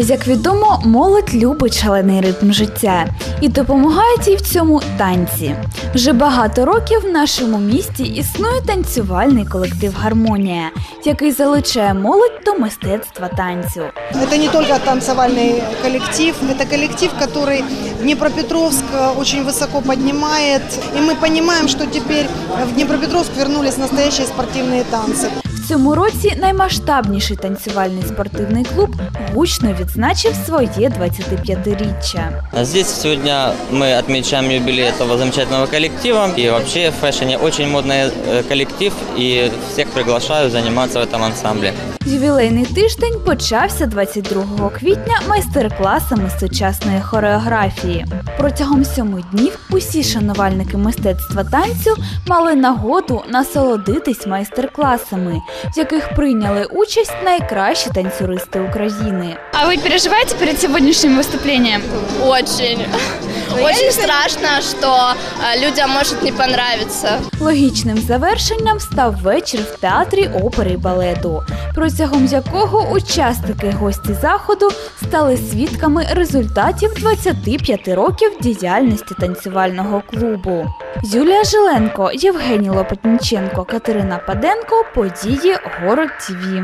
Як відомо, молодь любить шалений ритм життя і допомагають їй в цьому танці. Вже багато років в нашому місті існує танцювальний колектив Гармонія, який залучає молодь до мистецтва танцю. Это не только танцевальный коллектив, это коллектив, который Днепропетровск э, очень высоко поднимает. И мы понимаем, что теперь в Днепропетровск вернулись настоящие спортивные танцы. В цьому році наймасштабніший танцювальний спортивний клуб гучно відзначив своє 25-річчя. А Здесь сегодня мы отмечаем юбилей этого замечательного коллектива. И вообще в фэшне очень модный э, коллектив, и всех приглашаю заниматься в этом ансамбле. Ювілейний тиждень почався 22 квітня майстер-класами з сучасної хореографії. Протягом сьоми днів усі шанувальники мистецтва танцю мали нагоду насолодитись майстер-класами, в яких прийняли участь найкращі танцюристи України. А ви переживаєте перед сьогоднішнім виступленням? Очень. Очень страшно, что э, людям может не понравиться. Логічним завершенням став вечір в театрі опери і балету, протягом якого учасники гості заходу стали свідками результатів 25 років діяльності танцювального клубу. Юлія Жиленко, Євгеній Лопатніченко, Катерина Паденко. Події Город ТІВІ.